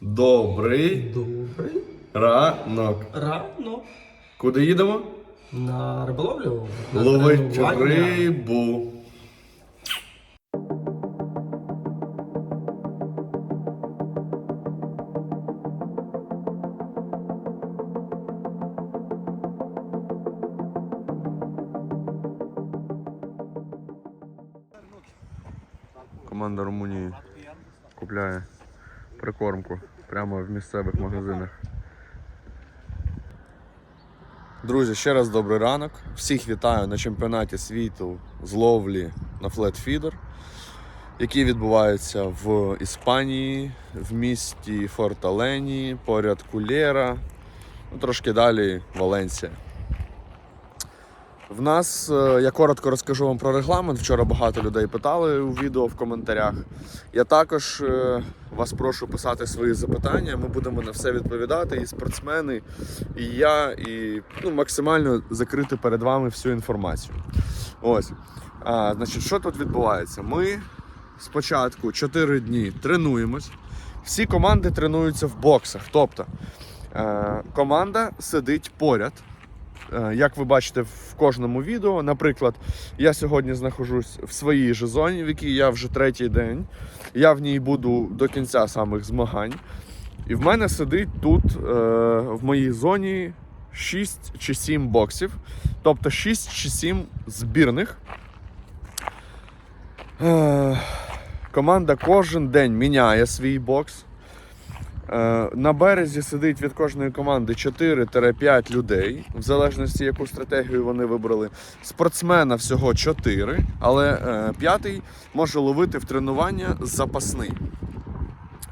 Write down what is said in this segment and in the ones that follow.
Добрий Добрий ранок. рано Куди їдемо? на риболовлю. на Ловить тренування. рибу. Команда Румунії купляє прикормку прямо в місцевих магазинах. Друзі, ще раз добрий ранок. Всіх вітаю на чемпіонаті світу з ловлі на флетфідер, який відбувається в Іспанії, в місті Форталені, поряд Кулєра, ну, трошки далі Валенсія. В нас, е, я коротко розкажу вам про регламент. Вчора багато людей питали у відео в коментарях. Я також е, вас прошу писати свої запитання. Ми будемо на все відповідати. І спортсмени, і я, і ну, максимально закрити перед вами всю інформацію. Ось. А, значить, що тут відбувається? Ми спочатку 4 дні тренуємось. Всі команди тренуються в боксах. Тобто е, команда сидить поряд. Е, Як ви бачите в кожному відео, наприклад, я сьогодні знаходжусь в своїй же зоні, в якій я вже третій день. Я в ній буду до кінця самих змагань. І в мене сидить тут е, в моїй зоні 6 чи 7 боксів, тобто 6 чи 7 збірних. Е, команда кожен день міняє свій бокс. Е, На березі сидить від кожної команди 4-5 людей, в залежності, яку стратегію вони вибрали. Спортсмена всього 4, але е, п'ятий може ловити в тренування запасний.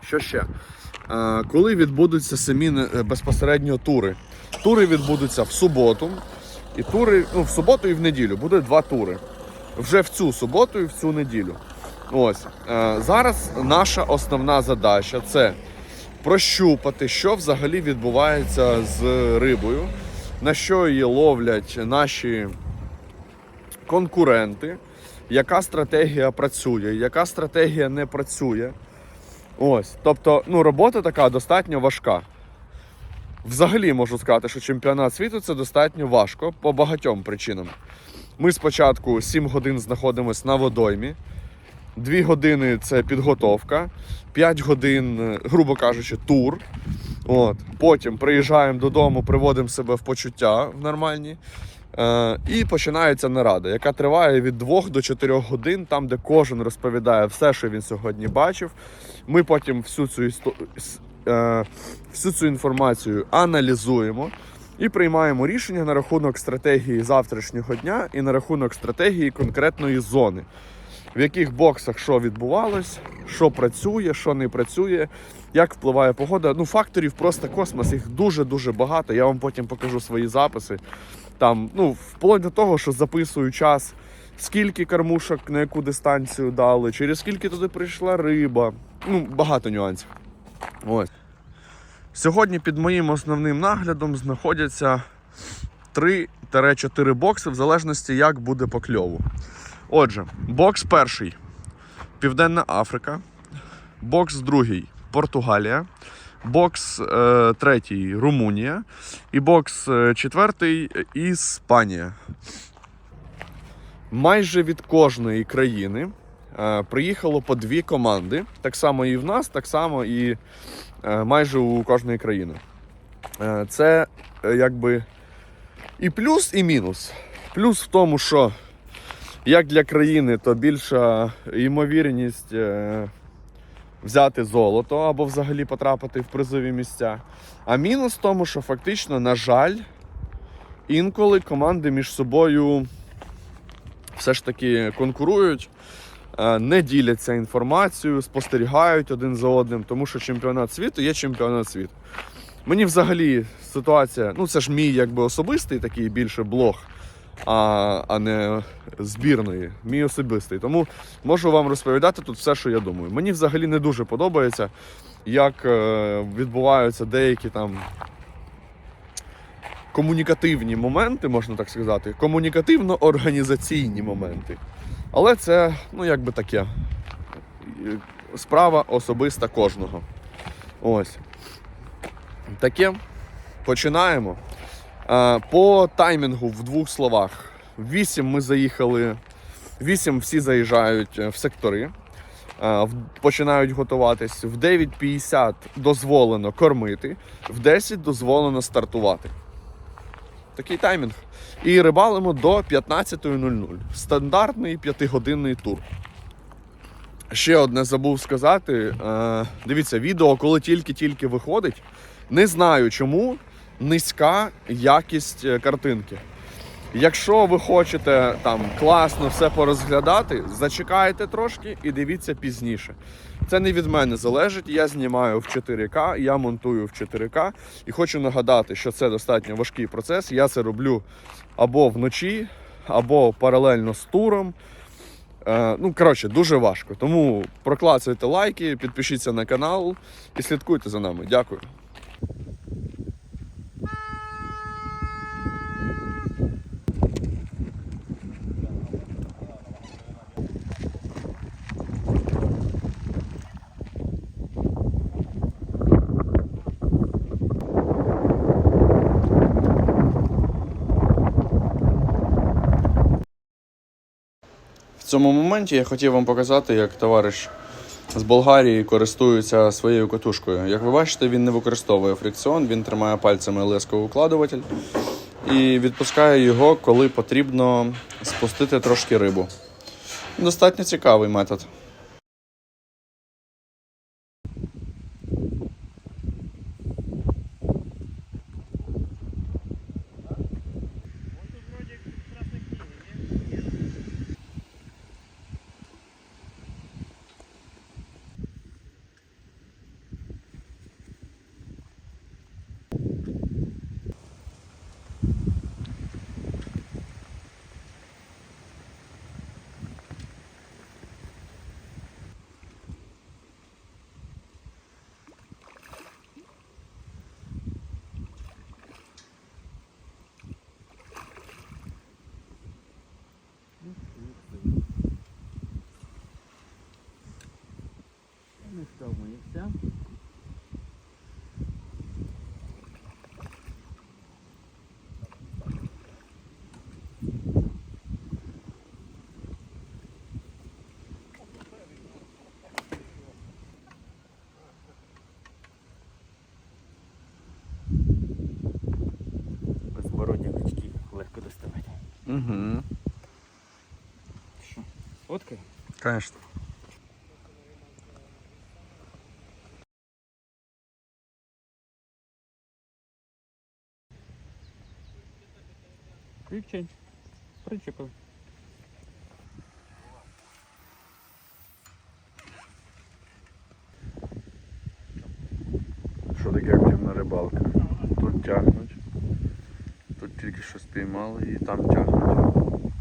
Що ще? Е, Коли відбудуться самі безпосередньо тури? Тури відбудуться в суботу, і тури ну, в суботу і в неділю. Буде два тури. Вже в цю суботу і в цю неділю. Ось зараз наша основна задача це прощупати, що взагалі відбувається з рибою, на що її ловлять наші конкуренти, яка стратегія працює, яка стратегія не працює. Ось, тобто, ну, робота така достатньо важка. Взагалі можу сказати, що чемпіонат світу це достатньо важко по багатьом причинам. Ми спочатку 7 годин знаходимося на водоймі, 2 години це підготовка, 5 годин, е, грубо кажучи, тур. От. Потім приїжджаємо додому, приводимо себе в почуття в нормальні. Е, і починається нарада, яка триває від 2 до 4 годин, там, де кожен розповідає все, що він сьогодні бачив. Ми потім всю цю, істо... е, всю цю інформацію аналізуємо і приймаємо рішення на рахунок стратегії завтрашнього дня і на рахунок стратегії конкретної зони в яких боксах що відбувалось, що працює, що не працює, як впливає погода. Ну, факторів просто космос, їх дуже-дуже багато. Я вам потім покажу свої записи. Там, ну, вплоть до того, що записую час, скільки кормушок на яку дистанцію дали, через скільки туди прийшла риба. Ну, багато нюансів. Ось. Сьогодні під моїм основним наглядом знаходяться 3-4 бокси, в залежності, як буде по кльову. Отже, бокс перший Південна Африка, бокс другий Португалія, бокс е, третій Румунія і бокс е, четвертий Іспанія. Майже від кожної країни е, приїхало по дві команди. Так само і в нас, так само і е, майже у кожної країни. Е, це е, якби і плюс, і мінус. Плюс в тому, що як для країни, то більша ймовірність е, взяти золото або взагалі потрапити в призові місця. А мінус в тому, що фактично, на жаль, інколи команди між собою все ж таки конкурують, е, не діляться інформацією, спостерігають один за одним, тому що чемпіонат світу є чемпіонат світу. Мені взагалі ситуація, ну це ж мій якби особистий такий більше блог а, а не збірної, мій особистий. Тому можу вам розповідати тут все, що я думаю. Мені взагалі не дуже подобається, як е, відбуваються деякі там комунікативні моменти, можна так сказати, комунікативно-організаційні моменти. Але це, ну, якби таке, справа особиста кожного. Ось. Таке. Починаємо. Е, По таймінгу в двох словах. В 8 ми заїхали. В 8 всі заїжджають е, в сектори. Е, Починають готуватись. В 9.50 дозволено кормити, в 10 дозволено стартувати. Такий таймінг. І рибалимо до 15.00. Стандартний п'ятигодинний тур. Ще одне забув сказати. Дивіться, відео, коли тільки-тільки виходить, не знаю чому низька якість е, картинки. Якщо ви хочете там класно все порозглядати, зачекайте трошки і дивіться пізніше. Це не від мене залежить. Я знімаю в 4К, я монтую в 4К і хочу нагадати, що це достатньо важкий процес. Я це роблю або вночі, або паралельно з туром. Е, ну, коротше, дуже важко. Тому проклацуйте лайки, підпишіться на канал і слідкуйте за нами. Дякую. В цьому моменті я хотів вам показати, як товариш з Болгарії користується своєю катушкою. Як ви бачите, він не використовує фрикціон, він тримає пальцями лесковикладуватель і відпускає його, коли потрібно спустити трошки рибу. Достатньо цікавий метод. Угу. Що? Фоткай? Звісно. Ключень. Причепив. Тільки що спіймали і там тягнуть.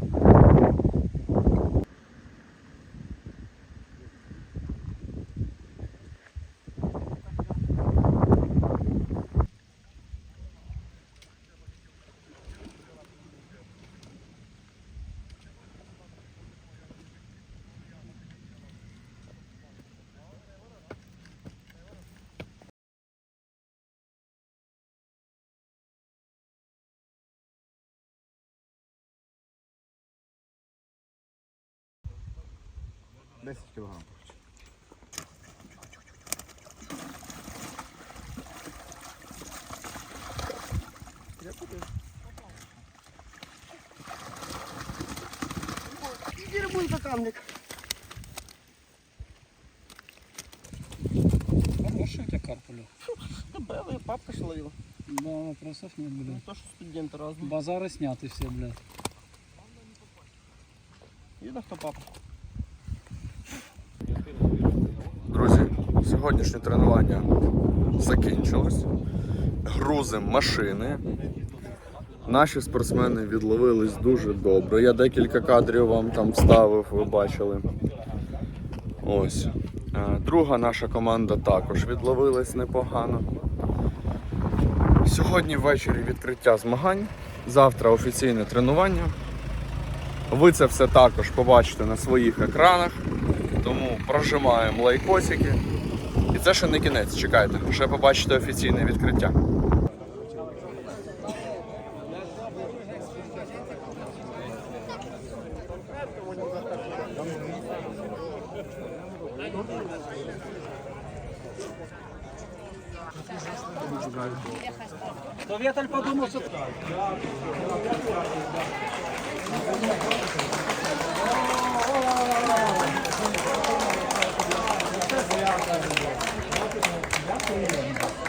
Десять кілограм. Дербунька камник. Хороший у тебя карп, Лёх. Да белый, папка ж ловил. Да, вопросов нет, Не блядь. то, что студенты разные. Базары сняты все, блядь. Видно, кто папа? Сьогоднішнє тренування закінчилось. Грузим машини. Наші спортсмени відловились дуже добре. Я декілька кадрів вам там вставив, ви бачили. Ось. Е, Друга наша команда також відловилась непогано. Сьогодні ввечері відкриття змагань. Завтра офіційне тренування. Ви це все також побачите на своїх екранах. Тому прожимаємо лайкосики І це ще не кінець. Чекайте, ще побачите офіційне відкриття. То Віталь подумав, що Thank you.